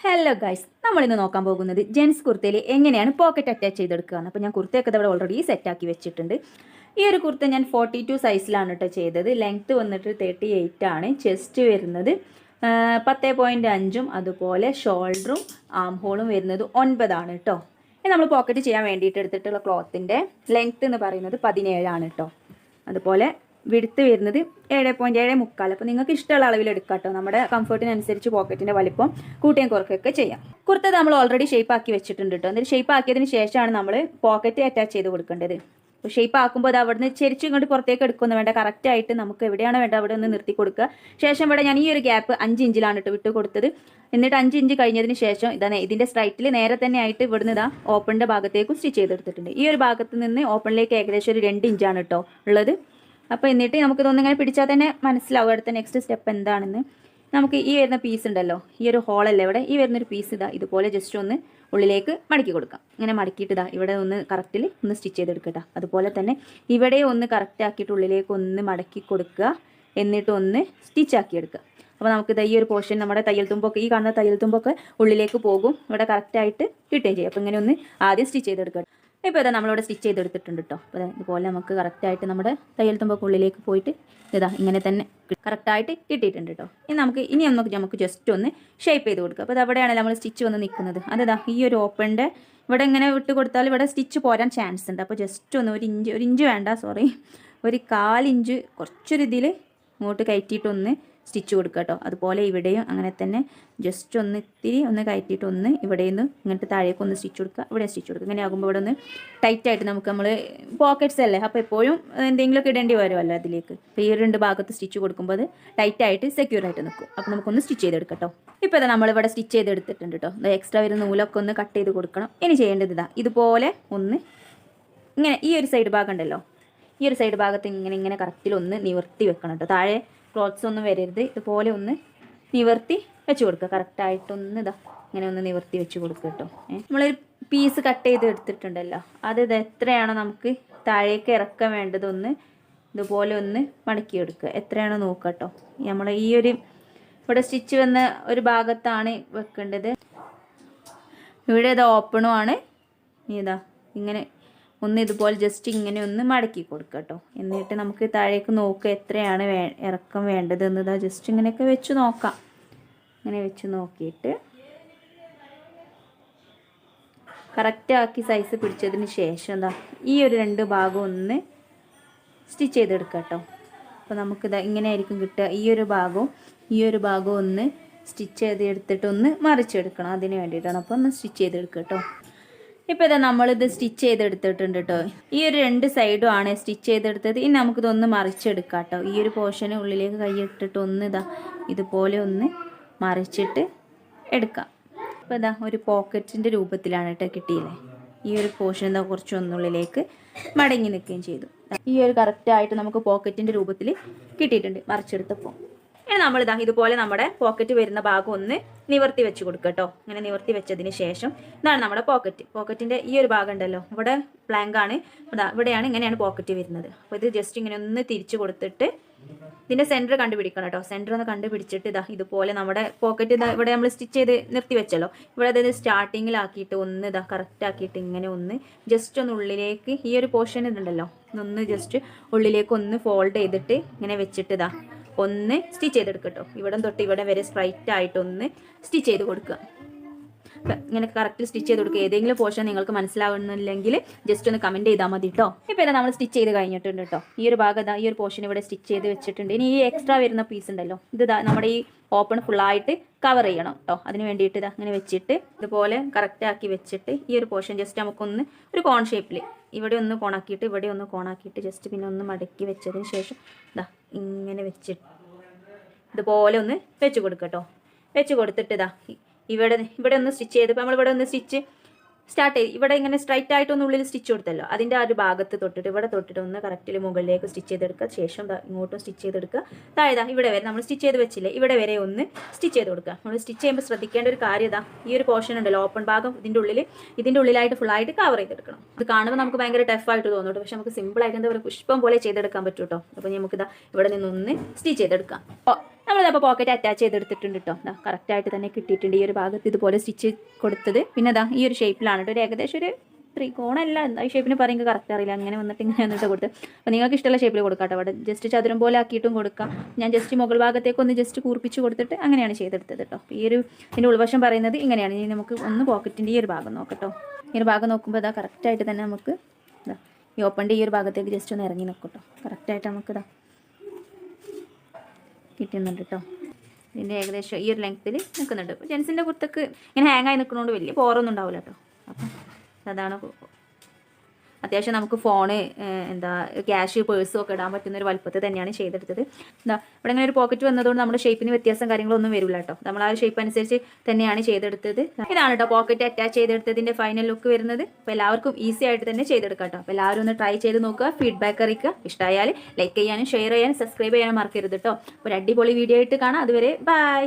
Hello guys നമ്മളിന്ന് നോക്കാൻ പോകുന്നത് ജെൻസ് കുർത്തയിൽ എങ്ങനെയാണ് പോക്കറ്റ് അറ്റാച്ച് ചെയ്തെടുക്കുക അപ്പോൾ ഞാൻ കുർത്തയൊക്കെ ഇവിടെ ഓൾറെഡി സെറ്റാക്കി വെച്ചിട്ടുണ്ട്. ഈ ഒരു കുർത്ത ഞാൻ ഫോർട്ടി ടു സൈസിലാണ് കേട്ടോ ചെയ്തത്. ലെങ്ത്ത് വന്നിട്ട് തേർട്ടി എയ്റ്റ് ആണ്. ചെസ്റ്റ് വരുന്നത് പത്ത് പോയിന്റ് അഞ്ചും അതുപോലെ ഷോൾഡറും ആം ഹോളും വരുന്നത് ഒൻപതാണ് കേട്ടോ നമ്മൾ പോക്കറ്റ് ചെയ്യാൻ വേണ്ടിയിട്ട് എടുത്തിട്ടുള്ള ക്ലോത്തിന്റെ ലെങ്ത്ത് എന്ന് പറയുന്നത് പതിനേഴാണ് കേട്ടോ അതുപോലെ വിടുത്ത് വരുന്നത് ഏഴ് പോയിന്റ് ഏഴ് മുക്കാൽ. അപ്പോൾ നിങ്ങൾക്ക് ഇഷ്ടമുള്ള അളവിൽ എടുക്കാം കേട്ടോ. നമ്മുടെ കംഫർട്ടിനനുസരിച്ച് പോക്കറ്റിന്റെ വലിപ്പം കൂട്ടിയും കുറക്കൊക്കെ ചെയ്യാം. കുർത്ത നമ്മൾ ഓൾറെഡി ഷേപ്പ് ആക്കി വെച്ചിട്ടുണ്ട് കേട്ടോ. എന്നിട്ട് ഷേപ്പ് ആക്കിയതിന് ശേഷമാണ് നമ്മൾ പോക്കറ്റ് അറ്റാച്ച് ചെയ്ത് കൊടുക്കേണ്ടത്. അപ്പോൾ ഷേപ്പ് ആക്കുമ്പോൾ അത് അവിടുന്ന് ചെരിച്ചും ഇങ്ങോട്ട് പുറത്തേക്ക് എടുക്കൊന്നും വേണ്ട. കറക്റ്റായിട്ട് നമുക്ക് എവിടെയാണ് വേണ്ട അവിടെ ഒന്ന് നിർത്തി കൊടുക്കുക. ശേഷം ഇവിടെ ഞാൻ ഈ ഒരു ഗ്യാപ്പ് അഞ്ച് ഇഞ്ചിലാണ് കേട്ടോ വിട്ട് കൊടുത്തത്. എന്നിട്ട് അഞ്ച് ഇഞ്ച് കഴിഞ്ഞതിന് ശേഷം ഇതാണ് ഇതിന്റെ സ്ട്രൈറ്റിൽ നേരെ തന്നെ ആയിട്ട് ഇവിടുന്ന് ഇതാ ഓപ്പണിന്റെ ഭാഗത്തേക്കും സ്റ്റിച്ച് ചെയ്തെടുത്തിട്ടുണ്ട്. ഈ ഒരു ഭാഗത്ത് നിന്ന് ഓപ്പണിലേക്ക് ഏകദേശം ഒരു രണ്ട് ഇഞ്ചാണ് കേട്ടോ ഉള്ളത്. അപ്പോൾ എന്നിട്ട് നമുക്ക് ഇതൊന്നിങ്ങനെ പിടിച്ചാൽ തന്നെ മനസ്സിലാവും അടുത്ത നെക്സ്റ്റ് സ്റ്റെപ്പ് എന്താണെന്ന്. നമുക്ക് ഈ വരുന്ന പീസ് ഉണ്ടല്ലോ ഈ ഒരു ഹോളല്ലേ ഇവിടെ? ഈ വരുന്നൊരു പീസ് ഇതാ ഇതുപോലെ ജസ്റ്റ് ഒന്ന് ഉള്ളിലേക്ക് മടക്കി കൊടുക്കാം. ഇങ്ങനെ മടക്കിയിട്ട് ഇവിടെ ഒന്ന് കറക്റ്റിൽ ഒന്ന് സ്റ്റിച്ച് ചെയ്തെടുക്കട്ടോ അതുപോലെ തന്നെ ഇവിടെ ഒന്ന് കറക്റ്റ് ആക്കിയിട്ട് ഉള്ളിലേക്ക് ഒന്ന് മടക്കി കൊടുക്കുക എന്നിട്ട് ഒന്ന് സ്റ്റിച്ച് ആക്കി എടുക്കുക. അപ്പോൾ നമുക്ക് ഈ ഒരു പോർഷൻ നമ്മുടെ തയ്യൽ തുമ്പൊക്കെ ഈ കാണുന്ന തയ്യൽ തുമ്പൊക്കെ ഉള്ളിലേക്ക് പോകും. ഇവിടെ കറക്റ്റായിട്ട് കിട്ടുകയും ചെയ്യും. അപ്പോൾ ഇങ്ങനെ ഒന്ന് ആദ്യം സ്റ്റിച്ച് ചെയ്തെടുക്കുക ഇപ്പോൾ ഇതാ നമ്മളിവിടെ സ്റ്റിച്ച് ചെയ്തെടുത്തിട്ടുണ്ട് കേട്ടോ അപ്പോൾ ഇതുപോലെ നമുക്ക് കറക്റ്റായിട്ട് നമ്മുടെ തയ്യൽ തുമ്പക്കുള്ളിലേക്ക് പോയിട്ട് ഇതാ ഇങ്ങനെ തന്നെ കറക്റ്റായിട്ട് കിട്ടിയിട്ടുണ്ട് കേട്ടോ ഇനി നമുക്ക് ഇനി നമുക്ക് നമുക്ക് ജസ്റ്റ് ഒന്ന് ഷേപ്പ് ചെയ്ത് കൊടുക്കുക അപ്പോൾ ഇത് അവിടെയാണ് നമ്മൾ സ്റ്റിച്ച് വന്ന് നിൽക്കുന്നത്. അതാ ഈ ഒരു ഓപ്പണിന്റെ ഇവിടെ ഇങ്ങനെ വിട്ട് കൊടുത്താൽ ഇവിടെ സ്റ്റിച്ച് പോരാൻ ചാൻസ് ഉണ്ട്. അപ്പോൾ ജസ്റ്റ് ഒന്ന് ഒരു ഇഞ്ച് ഒരു ഇഞ്ച് വേണ്ട സോറി ഒരു കാലിഞ്ച് കുറച്ചൊരു ഇതിൽ ഇങ്ങോട്ട് കയറ്റിയിട്ടൊന്ന് സ്റ്റിച്ച് കൊടുക്കുക കേട്ടോ. അതുപോലെ ഇവിടെയും അങ്ങനെ തന്നെ ജസ്റ്റ് ഒന്ന് ഇത്തിരി ഒന്ന് കയറ്റിയിട്ട് ഒന്ന് ഇവിടെ നിന്ന് ഇങ്ങോട്ട് താഴേക്ക് ഒന്ന് സ്റ്റിച്ച് കൊടുക്കുക. ഇവിടെ സ്റ്റിച്ച് കൊടുക്കുക. ഇങ്ങനെ ആകുമ്പോൾ ഇവിടെ ഒന്ന് ടൈറ്റായിട്ട് നമുക്ക് നമ്മൾ പോക്കറ്റ്സ് അല്ലേ? അപ്പോൾ എപ്പോഴും എന്തെങ്കിലുമൊക്കെ ഇടേണ്ടി വരുമല്ലോ അതിലേക്ക്. അപ്പോൾ ഈ രണ്ട് ഭാഗത്ത് സ്റ്റിച്ച് കൊടുക്കുമ്പോൾ അത് ടൈറ്റായിട്ട് സെക്യൂർ ആയിട്ട് നിൽക്കും. അപ്പോൾ നമുക്കൊന്ന് സ്റ്റിച്ച് ചെയ്തെടുക്കാം കേട്ടോ. ഇപ്പോൾ ഇതാ നമ്മളിവിടെ സ്റ്റിച്ച് ചെയ്തെടുത്തിട്ടുണ്ട് കേട്ടോ. എക്സ്ട്രാ വരുന്ന നൂലൊക്കെ ഒന്ന് കട്ട് ചെയ്ത് കൊടുക്കണം. ഇനി ചെയ്യേണ്ടത് ഇതാ. ഇതുപോലെ ഒന്ന് ഇങ്ങനെ ഈ ഒരു സൈഡ് ഭാഗം ഉണ്ടല്ലോ. ഈ ഒരു സൈഡ് ഭാഗത്ത് ഇങ്ങനെ ഇങ്ങനെ കറക്റ്റിൽ ഒന്ന് നിവർത്തി വെക്കണം കേട്ടോ. താഴെ ക്ലോത്ത്സ് ഒന്നും വരരുത്. ഇതുപോലെ ഒന്ന് നിവർത്തി വെച്ച് കൊടുക്കുക. കറക്റ്റായിട്ടൊന്ന് ഇതാ ഇങ്ങനെ ഒന്ന് നിവർത്തി വെച്ച് കൊടുക്കുക കേട്ടോ. നമ്മളൊരു പീസ് കട്ട് ചെയ്ത് എടുത്തിട്ടുണ്ടല്ലോ. അത് ഇത് എത്രയാണോ നമുക്ക് താഴേക്ക് ഇറക്കാൻ വേണ്ടതൊന്ന് ഇതുപോലെ ഒന്ന് മടക്കി എടുക്കുക. എത്രയാണോ നോക്കുക കേട്ടോ. നമ്മൾ ഈ ഒരു ഇവിടെ സ്റ്റിച്ച് വന്ന ഒരു ഭാഗത്താണ് വെക്കേണ്ടത്. ഇവിടെ ഇത് ഓപ്പണുമാണ് ഇതാ ഇങ്ങനെ ഒന്ന് ഇതുപോലെ ജസ്റ്റ് ഇങ്ങനെ ഒന്ന് മടക്കി കൊടുക്കുക കേട്ടോ. എന്നിട്ട് നമുക്ക് താഴേക്ക് നോക്കുക എത്രയാണ് വേ ഇറക്കം വേണ്ടത് എന്നതാ ജസ്റ്റ് ഇങ്ങനെയൊക്കെ വെച്ച് നോക്കാം. ഇങ്ങനെ വെച്ച് നോക്കിയിട്ട് കറക്റ്റ് ആക്കി സൈസ് പിടിച്ചതിന് ശേഷം എന്താ ഈ ഒരു രണ്ട് ഭാഗം ഒന്ന് സ്റ്റിച്ച് ചെയ്തെടുക്കുക കേട്ടോ. അപ്പോൾ നമുക്കിതാ ഇങ്ങനെ ആയിരിക്കും കിട്ടുക. ഈ ഒരു ഭാഗവും ഈ ഒരു ഭാഗവും ഒന്ന് സ്റ്റിച്ച് ചെയ്ത് എടുത്തിട്ട് ഒന്ന് മറിച്ചെടുക്കണം. അതിന് വേണ്ടിയിട്ടാണ്. അപ്പോൾ ഒന്ന് സ്റ്റിച്ച് ചെയ്തെടുക്കുക കേട്ടോ. ഇപ്പോൾ ഇതാ നമ്മളിത് സ്റ്റിച്ച് ചെയ്തെടുത്തിട്ടുണ്ട് കേട്ടോ ഈ ഒരു രണ്ട് സൈഡും ആണ് സ്റ്റിച്ച് ചെയ്തെടുത്തത്. ഇനി നമുക്കിതൊന്ന് മറിച്ചെടുക്കാം കേട്ടോ ഈ ഒരു പോർഷന് ഉള്ളിലേക്ക് കൈയിട്ടിട്ട് ഒന്ന് ഇതാ ഇതുപോലെ ഒന്ന് മറിച്ചിട്ട് എടുക്കാം. ഇപ്പോൾ ഇതാ ഒരു പോക്കറ്റിന്റെ രൂപത്തിലാണ് കേട്ടോ കിട്ടിയില്ലേ ഈ ഒരു പോർഷൻ എന്താ കുറച്ച് ഒന്നുള്ളിലേക്ക് മടങ്ങി നിൽക്കുകയും ചെയ്തു. ഈ ഒരു കറക്റ്റായിട്ട് നമുക്ക് പോക്കറ്റിന്റെ രൂപത്തിൽ കിട്ടിയിട്ടുണ്ട്. മറിച്ചെടുത്തപ്പോൾ ഇനി നമ്മൾ ഇതാ ഇതുപോലെ നമ്മുടെ പോക്കറ്റ് വരുന്ന ഭാഗം ഒന്ന് നിവർത്തി വെച്ച് കൊടുക്കുക കേട്ടോ ഇങ്ങനെ നിവർത്തി വെച്ചതിന് ശേഷം ഇതാണ് നമ്മുടെ പോക്കറ്റ് പോക്കറ്റിന്റെ ഈ ഒരു ഭാഗം ഉണ്ടല്ലോ. ഇവിടെ പ്ലാങ്കാണ് ഇതാ ഇവിടെയാണ് ഇങ്ങനെയാണ് പോക്കറ്റ് വരുന്നത്. അപ്പോൾ ഇത് ജസ്റ്റ് ഇങ്ങനെ ഒന്ന് തിരിച്ചു കൊടുത്തിട്ട് ഇതിന്റെ സെന്റർ കണ്ടുപിടിക്കണം കേട്ടോ സെന്റർ ഒന്ന് കണ്ടുപിടിച്ചിട്ട് ഇതാ ഇതുപോലെ നമ്മുടെ പോക്കറ്റ് ഇതാ ഇവിടെ നമ്മൾ സ്റ്റിച്ച് ചെയ്ത് നിർത്തി വെച്ചല്ലോ. ഇവിടെ അതായത് സ്റ്റാർട്ടിങ്ങിലാക്കിയിട്ട് ഒന്ന് ഇതാ കറക്റ്റ് ആക്കിയിട്ട് ഇങ്ങനെ ഒന്ന് ജസ്റ്റ് ഒന്ന് ഉള്ളിലേക്ക് ഈ ഒരു പോർഷൻ ഇതുണ്ടല്ലോ. ഒന്ന് ജസ്റ്റ് ഉള്ളിലേക്ക് ഒന്ന് ഫോൾഡ് ചെയ്തിട്ട് ഇങ്ങനെ വെച്ചിട്ട് ഇതാ ഒന്ന് സ്റ്റിച്ച് ചെയ്തെടുക്കട്ടോ. ഇവിടം തൊട്ട് ഇവിടെ വരെ സ്ട്രൈറ്റ് ആയിട്ടൊന്ന് സ്റ്റിച്ച് ചെയ്ത് കൊടുക്കുക. ഇപ്പം ഇങ്ങനെ കറക്റ്റ് സ്റ്റിച്ച് ചെയ്ത് കൊടുക്കുക. ഏതെങ്കിലും പോർഷൻ നിങ്ങൾക്ക് മനസ്സിലാവുന്നില്ലെങ്കിൽ ജസ്റ്റ് ഒന്ന് കമന്റ് ചെയ്താൽ മതി കേട്ടോ ഇപ്പോൾ ഇതാ നമ്മൾ സ്റ്റിച്ച് ചെയ്ത് കഴിഞ്ഞിട്ടുണ്ട് കേട്ടോ ഈ ഒരു ഭാഗം ഈ ഒരു പോർഷൻ ഇവിടെ സ്റ്റിച്ച് ചെയ്ത് വെച്ചിട്ടുണ്ട്. ഇനി ഈ എക്സ്ട്രാ വരുന്ന പീസ് ഉണ്ടല്ലോ. ഇത് നമ്മുടെ ഈ ഓപ്പൺ ഫുള്ളായിട്ട് കവർ ചെയ്യണം കേട്ടോ അതിന് വേണ്ടിയിട്ട് ഇതാ ഇങ്ങനെ വെച്ചിട്ട് ഇതുപോലെ കറക്റ്റ് ആക്കി വെച്ചിട്ട് ഈ ഒരു പോർഷൻ ജസ്റ്റ് നമുക്കൊന്ന് ഒരു കോൺ ഷേപ്പിൽ ഇവിടെ ഒന്ന് കോണാക്കിയിട്ട് ഇവിടെ ഒന്ന് കോണാക്കിയിട്ട് ജസ്റ്റ് പിന്നെ ഒന്ന് മടക്കി വെച്ചതിന് ശേഷം ഇതാ ഇങ്ങനെ വെച്ച് ഇതുപോലെ ഒന്ന് വെച്ച് കൊടുക്കട്ടോ വെച്ച് കൊടുത്തിട്ട് ഇതാ ഇവിടെ ഇവിടെ ഒന്ന് സ്റ്റിച്ച് ചെയ്ത് നമ്മൾ ഇവിടെ ഒന്ന് സ്റ്റിച്ച് സ്റ്റാർട്ട് ചെയ്ത്. ഇവിടെ ഇങ്ങനെ സ്ട്രൈറ്റ് ആയിട്ട് ഒന്ന് ഉള്ളിൽ സ്റ്റിച്ച് കൊടുത്തല്ലോ. അതിന്റെ ആ ഒരു ഭാഗത്ത് തൊട്ടിട്ട് ഇവിടെ തൊട്ടിട്ട് ഒന്ന് കറക്റ്റിൽ മുകളിലേക്ക് സ്റ്റിച്ച് ചെയ്തെടുക്കുക. ശേഷം ഇങ്ങോട്ടും സ്റ്റിച്ച് ചെയ്തെടുക്കുക. താഴെ ഇവിടെ വരെ നമ്മൾ സ്റ്റിച്ച് ചെയ്ത് വെച്ചില്ലേ? ഇവിടെ വരെ ഒന്ന് സ്റ്റിച്ച് ചെയ്ത് കൊടുക്കുക. നമ്മൾ സ്റ്റിച്ച് ചെയ്യുമ്പോൾ ശ്രദ്ധിക്കേണ്ട ഒരു കാര്യം ഇതാ. ഈ ഒരു പോർഷൻ ഉണ്ടല്ലോ ഓപ്പൺ ഭാഗം ഇതിന്റെ ഉള്ളിൽ ഇതിന്റെ ഉള്ളിലായിട്ട് ഫുള്ളായിട്ട് കവർ ചെയ്തെടുക്കണം. അത് കാണുമ്പോൾ നമുക്ക് ഭയങ്കര ടഫായിട്ട് കേട്ടോ. പക്ഷെ നമുക്ക് സിമ്പിളായിട്ട് എന്താ പറയുക പുഷ്പം പോലെ ചെയ്തെടുക്കാൻ പറ്റും കേട്ടോ. അപ്പോൾ നമുക്കിതാ ഇവിടെ നിന്നൊന്ന് സ്റ്റിച്ച് ചെയ്തെടുക്കാം. നമ്മളിതപ്പോൾ പോക്കറ്റ് അറ്റാച്ച് ചെയ്തെടുത്തിട്ടുണ്ട് കേട്ടോ ഇതാ കറക്റ്റായിട്ട് തന്നെ കിട്ടിയിട്ടുണ്ട്. ഈ ഒരു ഭാഗത്ത് ഇതുപോലെ സ്റ്റിച്ച് കൊടുത്തത്. പിന്നെ ഇതാ ഈ ഒരു ഷേപ്പിലാണ് കേട്ടോ ഒരു ഏകദേശം ഒരു ത്രികോണമല്ല. എന്താ ഈ ഷേപ്പിന് പറയുമ്പോൾ കറക്റ്റ് അറിയില്ല. അങ്ങനെ വന്നിട്ട് ഇങ്ങനെ വന്നിട്ട് കൊടുത്ത്. അപ്പോൾ നിങ്ങൾക്ക് ഇഷ്ടമുള്ള ഷേപ്പിൽ കൊടുക്കാം കേട്ടോ അവിടെ ജസ്റ്റ് ചതുരം പോലെ ആക്കിയിട്ടും കൊടുക്കാം. ഞാൻ ജസ്റ്റ് മുകൾ ഭാഗത്തേക്ക് ഒന്ന് ജസ്റ്റ് കൂർപ്പിച്ച് കൊടുത്തിട്ട് അങ്ങനെയാണ് ചെയ്തെടുത്തത് കേട്ടോ ഈ ഒരു ഇതിന്റെ ഉൾവശം പറയുന്നത് ഇങ്ങനെയാണ്. ഇനി നമുക്ക് ഒന്ന് പോക്കറ്റിന്റെ ഈ ഒരു ഭാഗം നോക്കട്ടോ ഈ ഒരു ഭാഗം നോക്കുമ്പോൾ ഇതാ കറക്റ്റായിട്ട് തന്നെ നമുക്ക് ഈ ഓപ്പണിന്റെ ഈ ഒരു ഭാഗത്തേക്ക് ജസ്റ്റ് ഒന്ന് ഇറങ്ങി നോക്കട്ടോ കേട്ടോ കറക്റ്റായിട്ട് നമുക്ക് ഇതാ കിട്ടുന്നുണ്ട് കേട്ടോ ഇതിന്റെ ഏകദേശം ഈ ഒരു ലെങ്ത്തിൽ നിൽക്കുന്നുണ്ട് ജെൻസിന്റെ കുർത്തക്ക് ഇങ്ങനെ ഹാങ് ആയി നിൽക്കുന്നതുകൊണ്ട് വലിയ പോറൊന്നും ഉണ്ടാവില്ല കേട്ടോ അപ്പം അതാണ് അത്യാവശ്യം നമുക്ക് ഫോണ് എന്താ ക്യാഷ് പേഴ്സും ഒക്കെ ഇടാൻ പറ്റുന്ന ഒരു വലുപ്പത്തിൽ തന്നെയാണ് ചെയ്തെടുത്തത്. എന്താ ഇവിടെ ഇങ്ങനെ ഒരു പോക്കറ്റ് വന്നതുകൊണ്ട് നമ്മുടെ ഷേപ്പിന് വ്യത്യാസം കാര്യങ്ങളൊന്നും വരില്ല കേട്ടോ. നമ്മൾ ആ ഷേപ്പ് അനുസരിച്ച് തന്നെയാണ് ചെയ്തെടുത്തത്. ഇതാണ് കേട്ടോ പോക്കറ്റ് അറ്റാച്ച് ചെയ്തെടുത്തതിന്റെ ഫൈനൽ ലുക്ക് വരുന്നത്. അപ്പോൾ എല്ലാവർക്കും ഈസി ആയിട്ട് തന്നെ ചെയ്തെടുക്കാം കേട്ടോ അപ്പോൾ എല്ലാവരും ഒന്ന് ട്രൈ ചെയ്ത് നോക്കുക ഫീഡ്ബാക്ക് അറിയിക്കുക. ഇഷ്ടമായാൽ ലൈക്ക് ചെയ്യാനും ഷെയർ ചെയ്യാനും സബ്സ്ക്രൈബ് ചെയ്യാനും മറക്കരുത് കേട്ടോ ഒരു അടിപൊളി വീഡിയോ ആയിട്ട് കാണാം. അതുവരെ ബൈ